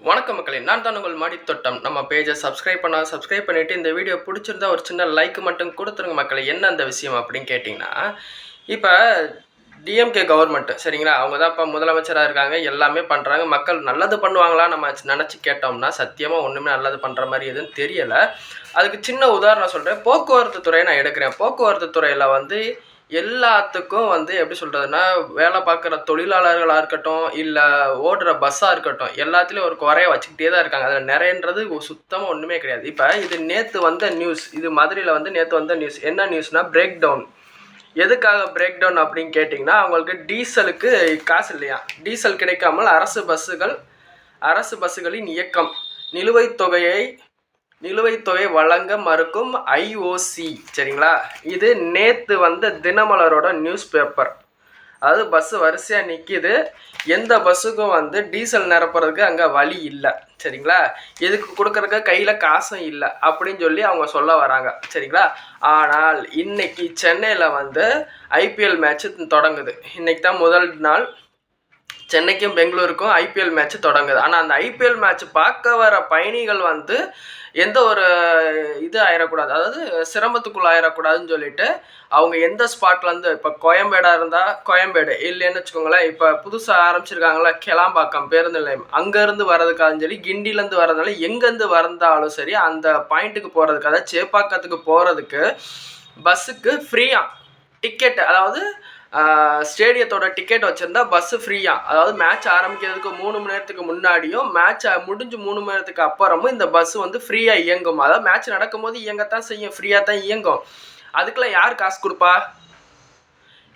வணக்கம் மக்களே நான் தான் உங்கள் மாடி தோட்டம். நம்ம பேஜை சப்ஸ்கிரைப் பண்ணால் சப்ஸ்கிரைப் பண்ணிவிட்டு இந்த வீடியோ பிடிச்சிருந்தா ஒரு சின்ன லைக் மட்டும் கொடுத்துருங்க மக்களே. என்ன அந்த விஷயம் அப்படின்னு கேட்டிங்கன்னா இப்போ டிஎம்கே கவர்மெண்ட் சரிங்களா? அவங்க தான் இப்போ முதலமைச்சராக இருக்காங்க எல்லாமே பண்ணுறாங்க மக்கள் நல்லது பண்ணுவாங்களா? நம்ம நினச்சி கேட்டோம்னா சத்தியமாக ஒன்றுமே நல்லது பண்ணுற மாதிரி எதுவும் தெரியலை. அதுக்கு சின்ன உதாரணம் சொல்கிறேன் போக்குவரத்து துறையை நான் எடுக்கிறேன். போக்குவரத்து துறையில் வந்து எல்லாத்துக்கும் வந்து எப்படி சொல்கிறதுன்னா வேலை பார்க்குற தொழிலாளர்களாக இருக்கட்டும் இல்லை ஓடுற பஸ்ஸாக இருக்கட்டும் எல்லாத்துலேயும் ஒரு குறைய வச்சுக்கிட்டே தான் இருக்காங்க. அதில் நிறையன்றது சுத்தமாக ஒன்றுமே கிடையாது. இப்போ இது நேற்று வந்த நியூஸ் இது மதுரையில் வந்து நேற்று வந்த நியூஸ் என்ன நியூஸ்னால் பிரேக் டவுன் எதுக்காக பிரேக் டவுன் அப்படின்னு கேட்டிங்கன்னா அவங்களுக்கு டீசலுக்கு காசு இல்லையா? டீசல் கிடைக்காமல் அரசு பஸ்ஸுகள் அரசு பஸ்ஸுகளின் இயக்கம் நிலுவைத் தொகையை நிலுவைத் தொகை வழங்க மறுக்கும் ஐஓசி சரிங்களா? இது நேற்று வந்த தினமலரோட நியூஸ் பேப்பர் அதாவது பஸ்ஸு வரிசையாக நிற்கிது எந்த பஸ்ஸுக்கும் வந்து டீசல் நிரப்புறதுக்கு அங்கே வழி இல்லை. சரிங்களா? இதுக்கு கொடுக்குறதுக்கு கையில் காசும் இல்லை. அப்படின்னு சொல்லி அவங்க சொல்ல வராங்க. சரிங்களா? ஆனால் இன்னைக்கு சென்னையில் வந்து ஐபிஎல் மேட்ச்சு தொடங்குது. இன்னைக்கு தான் முதல் நாள். சென்னைக்கும் பெங்களூருக்கும் ஐபிஎல் மேட்ச் தொடங்குது. ஆனால் அந்த ஐபிஎல் மேட்ச் பார்க்க வர பயணிகள் வந்து எந்த ஒரு இது ஆயிடக்கூடாது அதாவது சிரமத்துக்குள்ள ஆயிடக்கூடாதுன்னு சொல்லிட்டு அவங்க எந்த ஸ்பாட்லேருந்து இப்போ கோயம்பேடாக இருந்தால் கோயம்பேடு இல்லைன்னு வச்சுக்கோங்களேன் இப்போ புதுசாக ஆரம்பிச்சிருக்காங்களா கிளாம்பாக்கம் பேருந்து நிலையம். அங்கேருந்து வர்றதுக்காக சொல்லி கிண்டிலேருந்து வரதுனால எங்கேருந்து வந்தாலும் சரி அந்த பாயிண்ட்டுக்கு போகிறதுக்கு அதாவது சேப்பாக்கத்துக்கு போகிறதுக்கு பஸ்ஸுக்கு ஃப்ரீயாக டிக்கெட் அதாவது ஸ்டேடியத்தோட டிக்கெட் வச்சுருந்தா பஸ்ஸு ஃப்ரீயாக அதாவது மேட்ச் ஆரம்பிக்கிறதுக்கு மூணு மணி நேரத்துக்கு முன்னாடியும் மேட்ச் முடிஞ்சு மூணு மணி நேரத்துக்கு அப்புறமும் இந்த பஸ்ஸு வந்து ஃப்ரீயாக இயங்கும். அதாவது மேட்ச் நடக்கும்போது இயங்கத்தான் செய்யும் ஃப்ரீயாக தான் இயங்கும். அதுக்கெலாம் யார் காசு கொடுப்பா?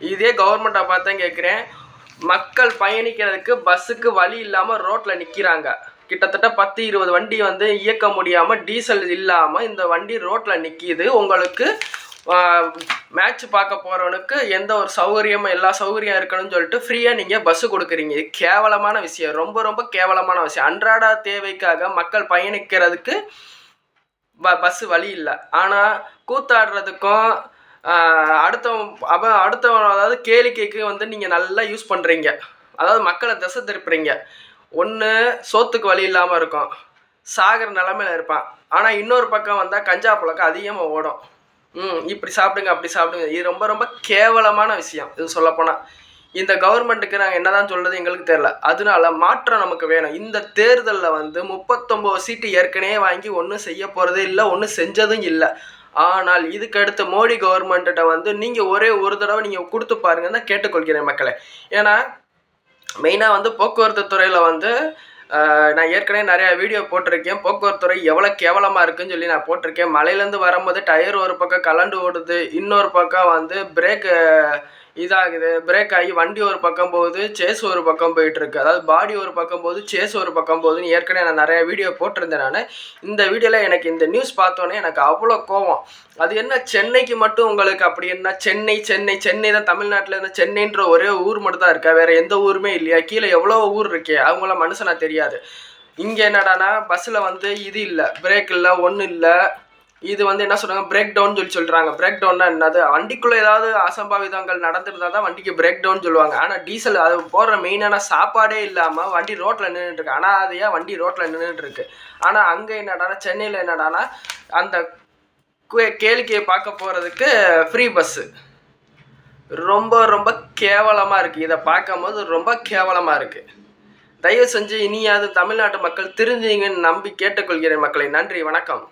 இதே கவர்மெண்ட்டை பார்த்தேன் கேட்குறேன். மக்கள் பயணிக்கிறதுக்கு பஸ்ஸுக்கு வழி இல்லாமல் ரோட்டில் நிற்கிறாங்க கிட்டத்தட்ட பத்து இருபது வண்டி வந்து இயக்க முடியாமல் டீசல் இல்லாமல் இந்த வண்டி ரோட்டில் நிற்கிது உங்களுக்கு மேட்ச் பார்க்க போகிறவனுக்கு எந்த ஒரு சௌகரியமும் எல்லா சௌகரியம் இருக்கணும்னு சொல்லிட்டு ஃப்ரீயாக நீங்கள் பஸ்ஸு கொடுக்குறீங்க. இது கேவலமான விஷயம். ரொம்ப ரொம்ப கேவலமான விஷயம். அன்றாட தேவைக்காக மக்கள் பயணிக்கிறதுக்கு ப பஸ்ஸு வழி இல்லை. ஆனால் கூத்தாடுறதுக்கும் அடுத்தவன் அவன் அடுத்தவன் அதாவது கேளிக்கைக்கு வந்து நீங்கள் நல்லா யூஸ் பண்ணுறீங்க அதாவது மக்களை திசை திருப்புறீங்க. ஒன்று சோத்துக்கு வழி இல்லாமல் இருக்கும். சாகிற நிலமையில இருப்பான். ஆனால் இன்னொரு பக்கம் வந்தால் கஞ்சா புழக்கம் அதிகமாக ஓடும். ம் இப்படி சாப்பிடுங்க அப்படி சாப்பிடுங்க. இது ரொம்ப ரொம்ப கேவலமான விஷயம். இது சொல்லப்போனால் இந்த கவர்மெண்ட்டுக்கு நாங்கள் என்ன தான் சொல்கிறது எங்களுக்கு தெரில அதனால மாற்றம் நமக்கு வேணும். இந்த தேர்தலில் வந்து முப்பத்தொம்போது சீட்டு ஏற்கனவே வாங்கி ஒன்றும் செய்ய போகிறதே இல்லை ஒன்றும் செஞ்சதும் இல்லை. ஆனால் இதுக்கு அடுத்த மோடி கவர்மெண்ட்டிட்ட வந்து நீங்கள் ஒரே ஒரு தடவை நீங்கள் கொடுத்து பாருங்கன்னு தான் கேட்டுக்கொள்கிறேன் மக்களை. ஏன்னா மெயினாக வந்து போக்குவரத்து துறையில் வந்து நான் ஏற்கனவே நிறையா வீடியோ போட்டிருக்கேன். போக்குவரத்துறை எவ்வளோ கேவலமாக இருக்குன்னு சொல்லி நான் போட்டிருக்கேன். மலையிலேருந்து வரும்போது டயர் ஒரு பக்கம் கலண்டு ஓடுது இன்னொரு பக்கம் வந்து பிரேக்கு இதாகுது. பிரேக் ஆகி வண்டி ஒரு பக்கம் போகுது சேஸ் ஒரு பக்கம் போயிட்டுருக்கு. அதாவது பாடி ஒரு பக்கம் போகுது சேஸ் ஒரு பக்கம் போகுதுன்னு ஏற்கனவே நான் நிறைய வீடியோ போட்டிருந்தேன் நான். இந்த வீடியோவில் எனக்கு இந்த நியூஸ் பார்த்தோன்னே எனக்கு அவ்வளோ கோவம். அது என்ன சென்னைக்கு மட்டும் உங்களுக்கு அப்படி என்ன? சென்னை சென்னை சென்னை தான் தமிழ்நாட்டில் இருந்து சென்னைன்ற ஒரே ஊர் மட்டும் தான் இருக்கா? வேறு எந்த ஊருமே இல்லையா? கீழே எவ்வளோ ஊர் இருக்கே? அவங்கள மனுஷனா தெரியாது. இங்கே என்னடானா பஸ்ஸில் வந்து இது இல்லை பிரேக் இல்லை ஒன்றும் இல்லை. இது வந்து என்ன சொல்கிறாங்க பிரேக் டவுன் சொல்லி சொல்கிறாங்க பிரேக் டவுன்னா என்னது? வண்டிக்குள்ளே ஏதாவது அசம்பாவிதங்கள் நடந்திருந்தா தான் வண்டிக்கு பிரேக் டவுன் சொல்லுவாங்க. ஆனால் டீசல் அது போடுற மெயினான சாப்பாடே இல்லாமல் வண்டி ரோட்டில் நின்றுட்டுருக்கு ஆனால் அதையாக வண்டி ரோட்டில் நின்றுட்டுருக்கு ஆனால் அங்கே என்னடானா சென்னையில் என்னடானா அந்த கேளிக்கையை பார்க்க போகிறதுக்கு ஃப்ரீ பஸ்ஸு ரொம்ப ரொம்ப கேவலமாக இருக்குது இதை பார்க்கும்போது ரொம்ப கேவலமாக இருக்குது தயவு செஞ்சு இனியாவது தமிழ்நாட்டு மக்கள் திருந்தீங்கன்னு நம்பி கேட்டுக்கொள்கிறேன் மக்களை. நன்றி வணக்கம்.